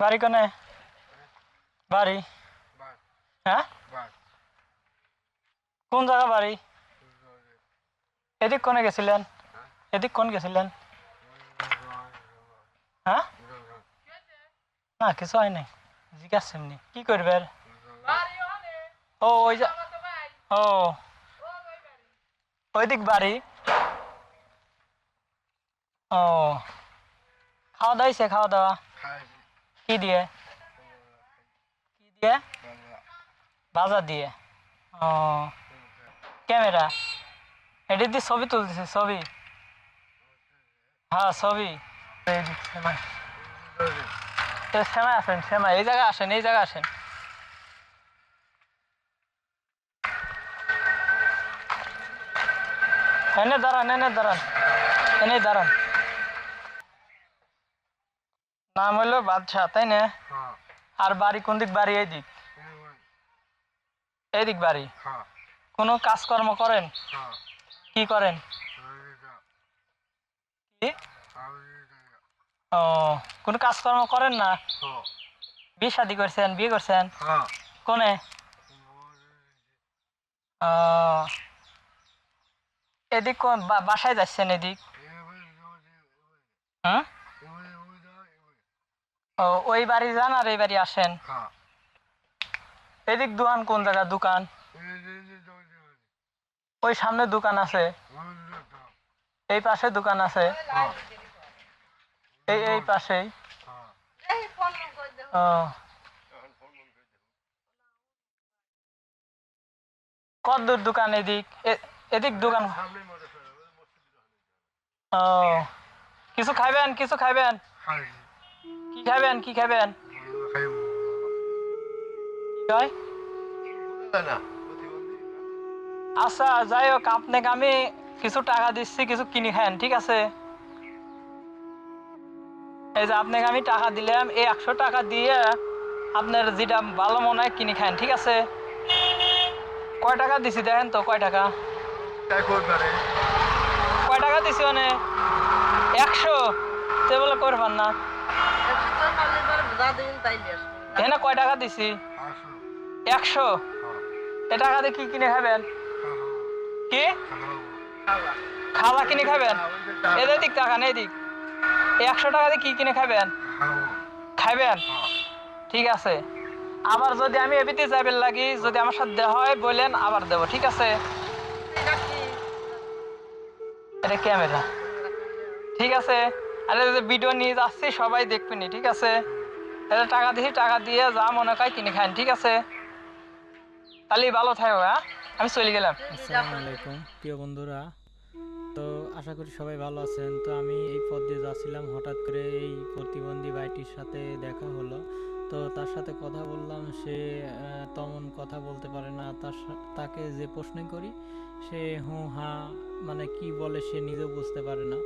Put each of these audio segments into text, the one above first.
বাড়ি কোনে? বাড়ি? হ্যাঁ? কোন জায়গা বাড়ি? এদিক কোনে গেছিলেন? এদিক কোন গেছিলেন? হ্যাঁ? না কিছু হয় নাই। জিজ্ঞাসা এমনি কি করবে? ও ওই যা ও। ওই দিক বাড়ি। ও। খাওয়া দাওয়া হয়েছে খাওয়া দাওয়া? কি দিয়ে? কি দিয়ে? বাজার দিয়ে। ও। ক্যামেরা। এটি দিয়ে ছবি তুলতেছে, ছবি। হ্যাঁ ছবি। সেমাই আসেন সেমাই এই জায়গায় আসেন, এই জায়গায় আসেন। এনে দাঁড়ান এনে দাঁড়ান এনে দাঁড়ান। নাম হলো বাদশাহ তাই না? হ্যাঁ। আর বাড়ি কোন দিক বাড়ি এই দিক? এই দিক বাড়ি? হ্যাঁ। কোনো কাজকর্ম করেন? হ্যাঁ। কি করেন? ও কোনো কাজকর্ম করেন না? বিয়ে শাদি করছেন বিয়ে করছেন? হ্যাঁ। কোনে? এদিক বাসায় যাচ্ছেন এদিক? হুম ও ওই বাড়ি যান আর এই বাড়ি আসেন। হ্যাঁ। এদিক দোকান কোন জায়গা? দোকান। ওই সামনে দোকান আছে। এই পাশে দোকান আছে। এই এই পাশেই। কত দোকান এদিক? এদিক দোকান। ও। কিছু খাইবেন কিছু খাইবেন? খাবেন? কি খাবেন? আচ্ছা যাই হোক, আপনাকে আমি কিছু টাকা দিচ্ছি, কিছু কিনে খান, ঠিক আছে? এই যে আপনাকে আমি টাকা দিলাম, এই একশো টাকা দিয়ে আপনার যেটা ভালো মনে হয় কিনে খান, ঠিক আছে? কয় টাকা দিছি দেখেন তো, কয় টাকা? কয় টাকা দিছি মানে? একশো? সে বলে করবেন না। এখানে কয় টাকা দিছি? একশো? এ টাকা দিয়ে কি কিনে খাবেন? কি? খাওয়া কিনে খাবেন? এদের দিক টাকা নেই দিক একশো টাকা দিয়ে কি কিনে খাবেন? খাইবেন? ঠিক আছে। আবার যদি আমি এবিতে যাবেন লাগি যদি আমার সাথে দেওয়া হয় বললেন আবার দেবো ঠিক আছে? এটা ক্যামেরা। ঠিক আছে? আরে ভিডিও নিয়ে যাচ্ছি সবাই দেখবেনি ঠিক আছে? এটা টাকা দিছি, টাকা দিয়ে যা মনে হয় কিনে খান ঠিক আছে? তাহলে ভালো থাকো হ্যাঁ? আমি চলে গেলাম। আসসালামু প্রিয় বন্ধুরা, তো আশা করি সবাই ভালো আছেন। তো আমি এই পথ দিয়ে যাচ্ছিলাম, হঠাৎ করে এই প্রতিবন্ধী ভাইটির সাথে দেখা হলো। তো তার সাথে কথা বললাম, সে তেমন কথা বলতে পারে না। তার তাকে যে প্রশ্ন করি, সে হু, হা মানে কি বলে সে নিজেও বুঝতে পারে না।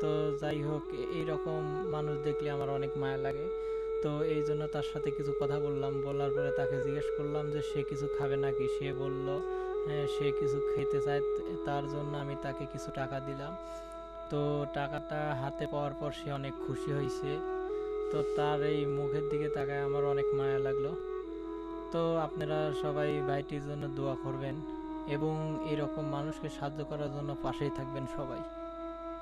তো যাই হোক এই রকম মানুষ দেখলে আমার অনেক মায়া লাগে। তো এই জন্য তার সাথে কিছু কথা বললাম। বলার পরে তাকে জিজ্ঞেস করলাম যে সে কিছু খাবে নাকি? সে বলল হ্যাঁ সে কিছু খেতে চায়। তার জন্য আমি তাকে কিছু টাকা দিলাম। তো টাকাটা হাতে পাওয়ার পর সে অনেক খুশি হয়েছে। তো তার এই মুখের দিকে তাকায় আমার অনেক মায়া লাগল। তো আপনারা সবাই ভাইটির জন্য দোয়া করবেন এবং এরকম মানুষকে সাহায্য করার জন্য পাশেই থাকবেন সবাই।